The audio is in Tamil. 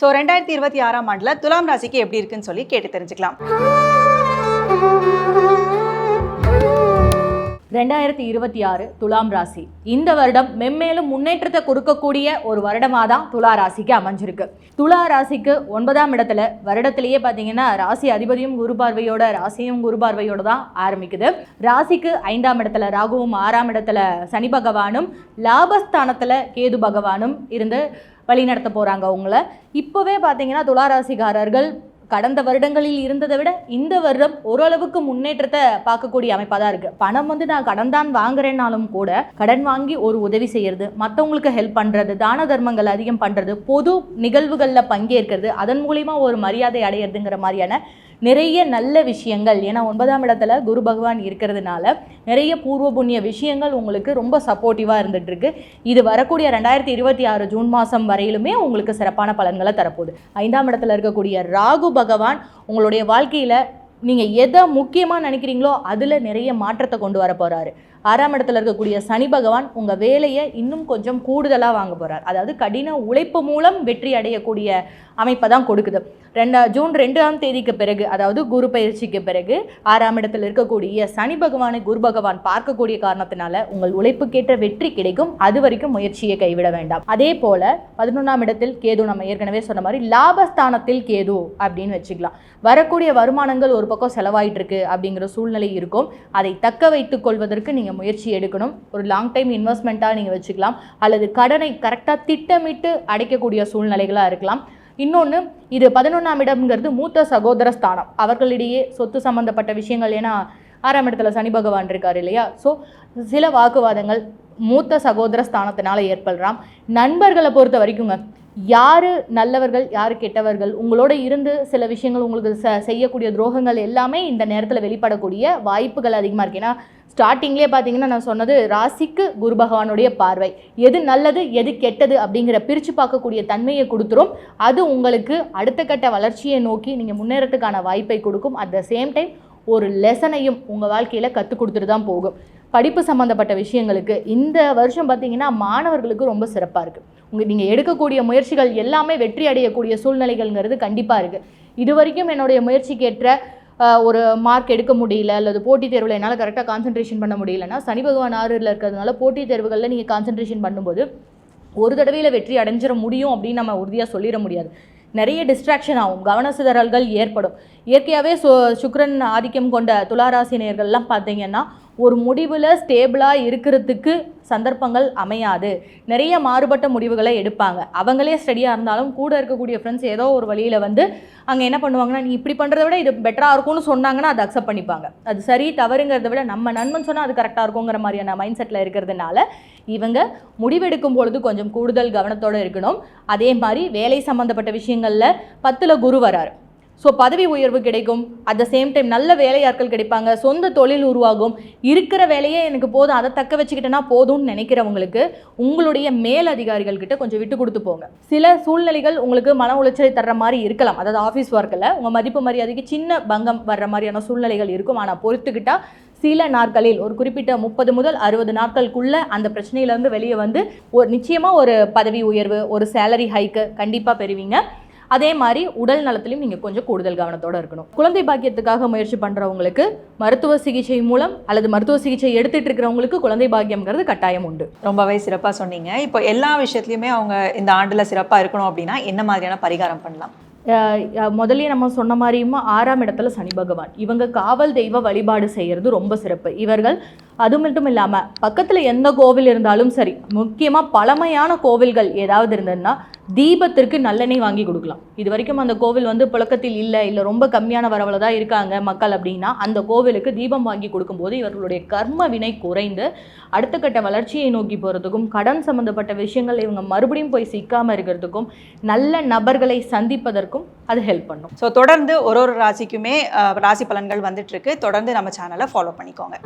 ஸோ ரெண்டாயிரத்தி இருபத்தி ஆறாம் ஆண்டுல துலாம் ராசிக்கு எப்படி இருக்குன்னு சொல்லி கேட்டு தெரிஞ்சுக்கலாம். ரெண்டாயிரத்தி இருபத்தி ஆறு துலாம் ராசி. இந்த வருடம் மென்மேலும் முன்னேற்றத்தை கொடுக்கக்கூடிய ஒரு வருடமாக தான் துலா ராசிக்கு அமைஞ்சிருக்கு. துலா ராசிக்கு ஒன்பதாம் இடத்துல வருடத்திலேயே பார்த்தீங்கன்னா ராசி அதிபதியும் குரு பார்வையோட ராசியும் குரு பார்வையோட தான் ஆரம்பிக்குது. ராசிக்கு ஐந்தாம் இடத்துல ராகுவும் ஆறாம் இடத்துல சனி பகவானும் லாபஸ்தானத்தில் கேது பகவானும் இருந்து வழிநடத்த போகிறாங்க உங்களை. இப்போவே பார்த்தீங்கன்னா துளாராசிக்காரர்கள் கடந்த வருடங்களில் இருந்ததை விட இந்த வருடம் ஓரளவுக்கு முன்னேற்றத்தை பார்க்கக்கூடிய அமைப்பாக தான் இருக்குது பணம் வந்து நான் கடன் தான் வாங்குறேன்னாலும் கூட கடன் வாங்கி ஒரு உதவி செய்யறது மற்றவங்களுக்கு ஹெல்ப் பண்ணுறது தான தர்மங்கள் அதிகம் பண்ணுறது பொது நிகழ்வுகளில் பங்கேற்கிறது அதன் மூலிமா ஒரு மரியாதை அடையிறதுங்கிற மாதிரியான நிறைய நல்ல விஷயங்கள். ஏன்னா ஒன்பதாம் இடத்துல குரு பகவான் இருக்கிறதுனால நிறைய பூர்வ புண்ணிய விஷயங்கள் உங்களுக்கு ரொம்ப சப்போர்ட்டிவாக இருந்துகிட்ருக்கு இது வரக்கூடிய ரெண்டாயிரத்தி இருபத்தி ஆறு ஜூன் மாதம் வரையிலுமே உங்களுக்கு சிறப்பான பலன்களை தரப்போகுது. ஐந்தாம் இடத்துல இருக்கக்கூடிய ராகு பகவான் உங்களுடைய வாழ்க்கையில் நீங்கள் எதை முக்கியமாக நினைக்கிறீங்களோ அதில் நிறைய மாற்றத்தை கொண்டு வர போகிறாரு ஆறாம் இடத்துல இருக்கக்கூடிய சனி பகவான் உங்கள் வேலையை இன்னும் கொஞ்சம் கூடுதலாக வாங்க போகிறார் அதாவது கடின உழைப்பு மூலம் வெற்றி அடையக்கூடிய அமைப்பை தான் கொடுக்குது. ரெண்டா ஜூன் ரெண்டாம் தேதிக்கு பிறகு அதாவது குரு பயிற்சிக்கு பிறகு ஆறாம் இடத்துல இருக்கக்கூடிய சனி பகவானை குரு பகவான் பார்க்கக்கூடிய காரணத்தினால உங்கள் உழைப்புக்கேற்ற வெற்றி கிடைக்கும். அது வரைக்கும் முயற்சியை கைவிட வேண்டாம். அதே போல பதினொன்றாம் இடத்தில் கேது நம்ம ஏற்கனவே சொன்ன மாதிரி லாபஸ்தானத்தில் கேது அப்படின்னு வச்சுக்கலாம். வரக்கூடிய வருமானங்கள் ஒரு பக்கம் செலவாயிட்டு இருக்கு அப்படிங்கிற சூழ்நிலை இருக்கும். அதை தக்க வைத்துக் கொள்வதற்கு நீங்கள் முயற்சி எடுக்கணும். ஒரு லாங் டைம் இன்வெஸ்ட்மெண்ட்டாக நீங்கள் வச்சுக்கலாம். அல்லது கடனை கரெக்டாக திட்டமிட்டு அடைக்கக்கூடிய சூழ்நிலைகளாக இருக்கலாம். இன்னொன்று இது பதினொன்றாம் இடம்ங்கிறது மூத்த சகோதர ஸ்தானம். அவர்களிடையே சொத்து சம்பந்தப்பட்ட விஷயங்கள் ஏன்னா ஆறாம் இடத்துல சனி பகவான் இருக்கார் இல்லையா? ஸோ சில வாக்குவாதங்கள் மூத்த சகோதர ஸ்தானத்தினால ஏற்படலாம். நண்பர்களை பொறுத்த வரைக்குங்க யார் நல்லவர்கள் யார் கெட்டவர்கள் உங்களோட இருந்து சில விஷயங்கள் உங்களுக்கு ச செய்யக்கூடிய துரோகங்கள் எல்லாமே இந்த நேரத்தில் வெளிப்படக்கூடிய வாய்ப்புகள் அதிகமாக இருக்குது ஏன்னா ஸ்டார்டிங்லேயே பார்த்தீங்கன்னா நான் சொன்னது ராசிக்கு குரு பகவானுடைய பார்வை. எது நல்லது எது கெட்டது அப்படிங்கிற பிரித்து பார்க்கக்கூடிய தன்மையை கொடுத்துரும். அது உங்களுக்கு அடுத்த கட்ட வளர்ச்சியை நோக்கி நீங்கள் முன்னேறத்துக்கான வாய்ப்பை கொடுக்கும். அட் த சேம் டைம் ஒரு லெசனையும் உங்கள் வாழ்க்கையில் கற்றுக் கொடுத்துட்டு தான் போகும். படிப்பு சம்மந்தப்பட்ட விஷயங்களுக்கு இந்த வருஷம் பார்த்தீங்கன்னா மாணவர்களுக்கு ரொம்ப சிறப்பாக இருக்குது உங்கள் நீங்கள் எடுக்கக்கூடிய முயற்சிகள் எல்லாமே வெற்றி அடையக்கூடிய சூழ்நிலைகள்ங்கிறது கண்டிப்பாக இருக்குது இது வரைக்கும் என்னுடைய முயற்சிக்கேற்ற ஒரு மார்க் எடுக்க முடியல அல்லது போட்டித் தேர்வில் என்னால் கரெக்டாக கான்சென்ட்ரேஷன் பண்ண முடியலன்னா சனி பகவான் ஆறில் இருக்கிறதுனால போட்டித் தேர்வுகளில் நீங்கள் கான்சென்ட்ரேஷன் பண்ணும்போது ஒரு தடவையில் வெற்றி அடைஞ்சிட முடியும் அப்படின்னு நம்ம உறுதியாக சொல்லிட முடியாது. நிறைய டிஸ்ட்ராக்ஷன் ஆகும். கவன சிதறல்கள் ஏற்படும். இயற்கையாகவே சு சுக்ரன் ஆதிக்கம் கொண்ட துளாராசினியர்கள்லாம் பார்த்தீங்கன்னா ஒரு முடிவில் ஸ்டேபிளாக இருக்கிறதுக்கு சந்தர்ப்பங்கள் அமையாது. நிறைய மாறுபட்ட முடிவுகளை எடுப்பாங்க. அவங்களே ஸ்டடியாக இருந்தாலும் கூட இருக்கக்கூடிய ஃப்ரெண்ட்ஸ் ஏதோ ஒரு வழியில் வந்து அங்கே என்ன பண்ணுவாங்கன்னா நீ இப்படி பண்ணுறத விட இது பெட்டராக இருக்கும்னு சொன்னாங்கன்னா அதை அக்செப்ட் பண்ணிப்பாங்க. அது சரி தவறுங்கிறத விட நம்ம நண்பன் சொன்னால் அது கரெக்டாக இருக்குங்கிற மாதிரியான மைண்ட் செட்டில் இருக்கிறதுனால இவங்க முடிவெடுக்கும் பொழுது கொஞ்சம் கூடுதல் கவனத்தோடு இருக்கணும். அதே மாதிரி வேலை சம்மந்தப்பட்ட விஷயங்களில் பத்தில் குரு வராரு. ஸோ பதவி உயர்வு கிடைக்கும். அட் த சேம் டைம் நல்ல வேலையாட்கள் கிடைப்பாங்க. சொந்த தொழில் உருவாகும். இருக்கிற வேலையே எனக்கு போதும். அதை தக்க வச்சுக்கிட்டேன்னா போதும்னு நினைக்கிறவங்களுக்கு உங்களுடைய மேல் அதிகாரிகள் கிட்ட கொஞ்சம் விட்டு கொடுத்து போங்க. சில சூழ்நிலைகள் உங்களுக்கு மன உளைச்சலை தர்ற மாதிரி இருக்கலாம். அதாவது ஆஃபீஸ் ஒர்க்கில் உங்கள் மதிப்பு மரியாதைக்கு சின்ன பங்கம் வர்ற மாதிரியான சூழ்நிலைகள் இருக்கும். ஆனால் பொறுத்துக்கிட்டால் சில நாட்களில் ஒரு குறிப்பிட்ட முப்பது முதல் அறுபது நாட்களுக்குள்ள அந்த பிரச்சனையிலேருந்து வெளியே வந்து ஒரு நிச்சயமாக ஒரு பதவி உயர்வு ஒரு சேலரி ஹைக்கு கண்டிப்பாக பெறுவீங்க. அதே மாதிரி உடல் நலத்திலையும் நீங்கள் கொஞ்சம் கூடுதல் கவனத்தோடு இருக்கணும். குழந்தை பாக்கியத்துக்காக முயற்சி பண்ணுறவங்களுக்கு மருத்துவ சிகிச்சை மூலம் அல்லது மருத்துவ சிகிச்சை எடுத்துட்டு இருக்கிறவங்களுக்கு குழந்தை பாக்கியம்ங்கிறது கட்டாயம் உண்டு. ரொம்பவே சிறப்பாக சொன்னீங்க. இப்போ எல்லா விஷயத்துலையுமே அவங்க இந்த ஆண்டில் சிறப்பாக இருக்கணும் அப்படின்னா என்ன மாதிரியான பரிகாரம் பண்ணலாம்? முதல்லயே நம்ம சொன்ன மாதிரியுமா ஆறாம் இடத்துல சனி பகவான். இவங்க காவல் தெய்வ வழிபாடு செய்கிறது ரொம்ப சிறப்பு. இவர்கள் அது மட்டும் இல்லாமல் பக்கத்தில் எந்த கோவில் இருந்தாலும் சரி முக்கியமாக பழமையான கோவில்கள் ஏதாவது இருந்ததுன்னா தீபத்திற்கு நல்லெண்ணெய் வாங்கி கொடுக்கலாம். இது வரைக்கும் அந்த கோவில் வந்து புழக்கத்தில் இல்லை இல்லை ரொம்ப கம்மியான வரவில் தான் இருக்காங்க மக்கள் அப்படின்னா அந்த கோவிலுக்கு தீபம் வாங்கி கொடுக்கும்போது இவர்களுடைய கர்ம வினை குறைந்து அடுத்த கட்ட வளர்ச்சியை நோக்கி போகிறதுக்கும் கடன் சம்மந்தப்பட்ட விஷயங்கள் இவங்க மறுபடியும் போய் சிக்காமல் இருக்கிறதுக்கும் நல்ல நபர்களை சந்திப்பதற்கும் அது ஹெல்ப் பண்ணும். ஸோ தொடர்ந்து ஒரு ஒரு ராசிக்குமே ராசி பலன்கள் வந்துட்டு இருக்கு. தொடர்ந்து நம்ம சேனலை ஃபாலோ பண்ணிக்கோங்க.